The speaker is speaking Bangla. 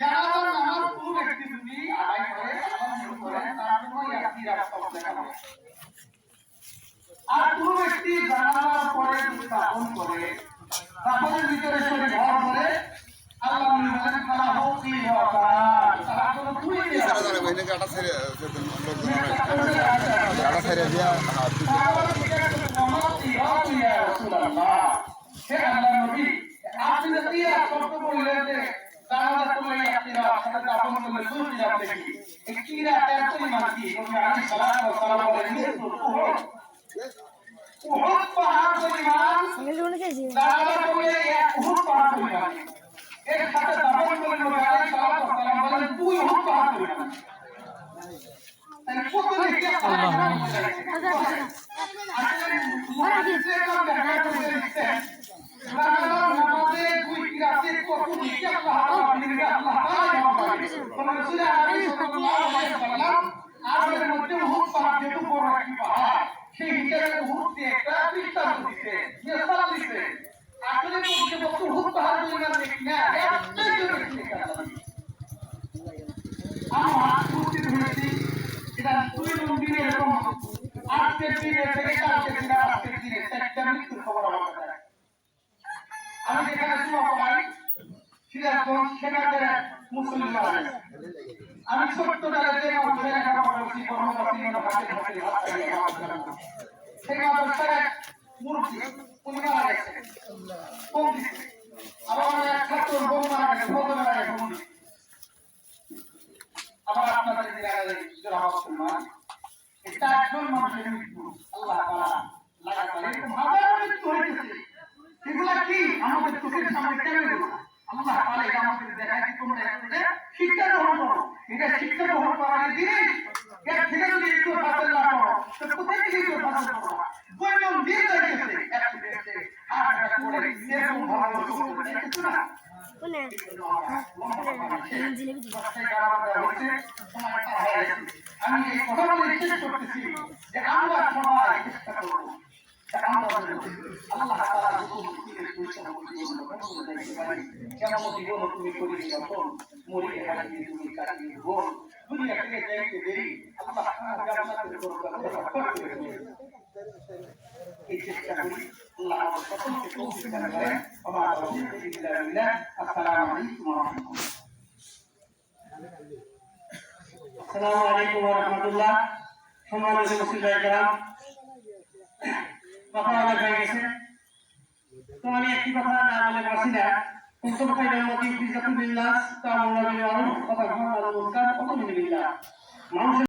যদি আমরা কোনো ব্যক্তি যদি আদায় করে করেন তার জন্য একটি রাস্তা দেখানো আর কোনো ব্যক্তি জানাজার পরে দাফন করে দাফনের ভিতরে সরে ঘর করে আল্লাহ বলেন তারা হোক কি তারা দিয়া হাত দিতে আপনি যদি কষ্ট করলেন যে জানাজা করলে এক উহুদ পাহাড় পরিমাণ এর সাথে দাফন করলে নবী আলাইহিস সালাম ওয়া সালাম বলেন দুই উহুদ পাহাড় পরিমাণ তাহলে কত দেখতে আল্লাহ আমার কুর্তি হয়েছি এটা দুই দিনে এরকম আজকের দিনে থেকে কালকের দিনে আজকের দিনে চারটা মৃত্যুর খবর আমার কাছে আছে। আমি যেখানে সুমা পাই সিরাজগঞ্জ সেখানে মুসলিম। আমি ছোট্ট বেলাতে মধ্যে লেখাপড়া করছি কর্মচারী হাতে। সেখানে অবস্থায় মুরব্বী উনি মারা গেছে আবার আমার এক ছাত্র বউ মারা আমাদের চোখের সামনে কেন আল্লাহ তাআলা এটা আমাদের দেখায় কি তোমরা একসাথে শিক্ষা গ্রহণ করো। এটা শিক্ষা গ্রহণ করার দিনে এর থেকে যদি একটু সাথে না করো তো কোথায় থেকে একটু সাথে করো কয়জন দিন যাইতেছে একসাথে হাত হাত করে এরকম ভাবে করতে কিছু না। আমি এই কথা শেষ করতেছি যে আমরা সবাই চেষ্টা করব। আল্লাহ তাআলা যখন পরিচালনা করতে কেমন জীবন তুমি করি যখন মরি হারিয়ে তুমি কাটিয়ে বোন দুনিয়া থেকে যাইতে দেরি আল্লাহ জান্নাতের করতে এই চেষ্টা করি আল্লাহ আমার সকলকে তৌফিক দান করেন আমার তৌফিক ইল্লা বিল্লাহ আসসালামু আলাইকুম ওয়া রাহমাতুল্লাহ আসসালামু আলাইকুম ওয়া রাহমাতুল্লাহ সম্মানিত মুসলিম ভাইকেরাম কথা অনেক হয়ে গেছে তো আমি একটি কথা না বলে বসি না। কুতুব খাইলের মধ্যে বিল বিল্লাহ তাআলা কথা কথা কথা কথা মানুষের